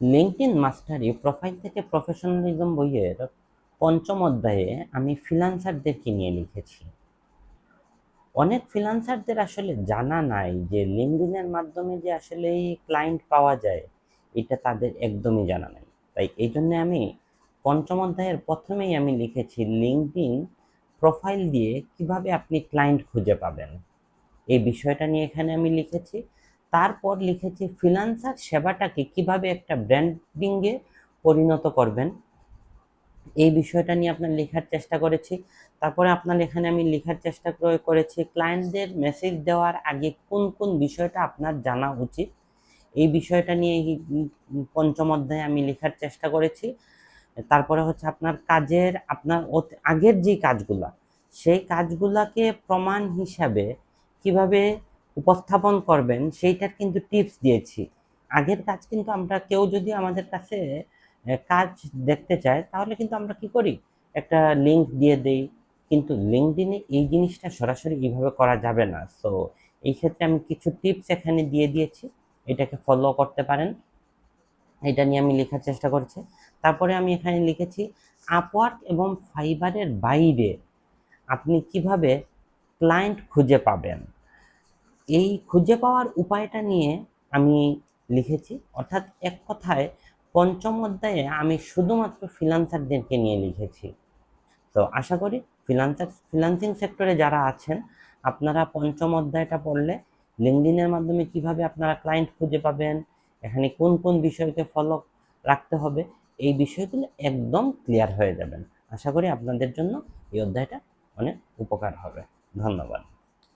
LinkedIn মাস্টারি profile থেকে professionalism বইয়ের পঞ্চম অধ্যায়ে আমি ফ্রিল্যান্সারদেরকে নিয়ে লিখেছি। অনেক ফ্রিল্যান্সারদের আসলে জানা নাই যে লিঙ্কডইনের মাধ্যমে যে আসলে ক্লায়েন্ট পাওয়া যায়, এটা তাদের একদমই জানা নাই। তাই এই জন্য আমি পঞ্চম অধ্যায়ের প্রথমেই আমি লিখেছি লিঙ্কডইন প্রোফাইল দিয়ে কীভাবে আপনি ক্লায়েন্ট খুঁজে পাবেন। এই বিষয়টা নিয়ে এখানে আমি লিখেছি। তারপর লিখেছি, ফ্রিল্যান্সার সেবাটাকে কীভাবে একটা ব্র্যান্ডিংয়ে পরিণত করবেন? এই বিষয়টা নিয়ে আপনার লেখার চেষ্টা করেছি। তারপরে আপনার এখানে আমি লেখার চেষ্টা করে- করেছি, ক্লায়েন্টদের মেসেজ দেওয়ার আগে কোন কোন বিষয়টা আপনার জানা উচিত? এই বিষয়টা নিয়ে পঞ্চম অধ্যায়ে আমি লেখার চেষ্টা করেছি। তারপরে হচ্ছে আপনার কাজের, আপনার আগের যে কাজগুলা, সেই কাজগুলাকে প্রমাণ হিসাবে কীভাবে উপস্থাপন করবেন, সেইটার কিন্তু টিপস দিয়েছি। আগের কাজ কিন্তু আমরা কেউ যদি আমাদের কাছে কাজ দেখতে চায়, তাহলে কিন্তু আমরা কি করি? একটা লিঙ্ক দিয়ে দেই। কিন্তু লিঙ্কডিনে এই জিনিসটা সরাসরি এইভাবে করা যাবে না। সো এই ক্ষেত্রে আমি কিছু টিপস এখানে দিয়ে দিয়েছি। এটাকে ফলো করতে পারেন। এটা নিয়ে আমি লেখার চেষ্টা করছি। তারপরে আমি এখানে লিখেছি আপওয়ার্ক এবং ফাইবারের বাইরে আপনি কীভাবে ক্লায়েন্ট খুঁজে পাবেন? এই খুঁজে পাওয়ার উপায়টা নিয়ে আমি লিখেছি। অর্থাৎ এক কথায় পঞ্চম অধ্যায়ে আমি শুধুমাত্র ফ্রিল্যান্সারদেরকে নিয়ে লিখেছি। তো আশা করি ফ্রিল্যান্সার ফ্রিল্যান্সিং সেক্টরে যারা আছেন, আপনারা পঞ্চম অধ্যায়টা পড়লে লিঙ্কডিনের মাধ্যমে কীভাবে আপনারা ক্লায়েন্ট খুঁজে পাবেন, এখানে কোন কোন বিষয়কে ফলো রাখতে হবে, এই বিষয়গুলো একদম ক্লিয়ার হয়ে যাবেন। আশা করি আপনাদের জন্য এই অধ্যায়টা অনেক উপকার হবে। ধন্যবাদ।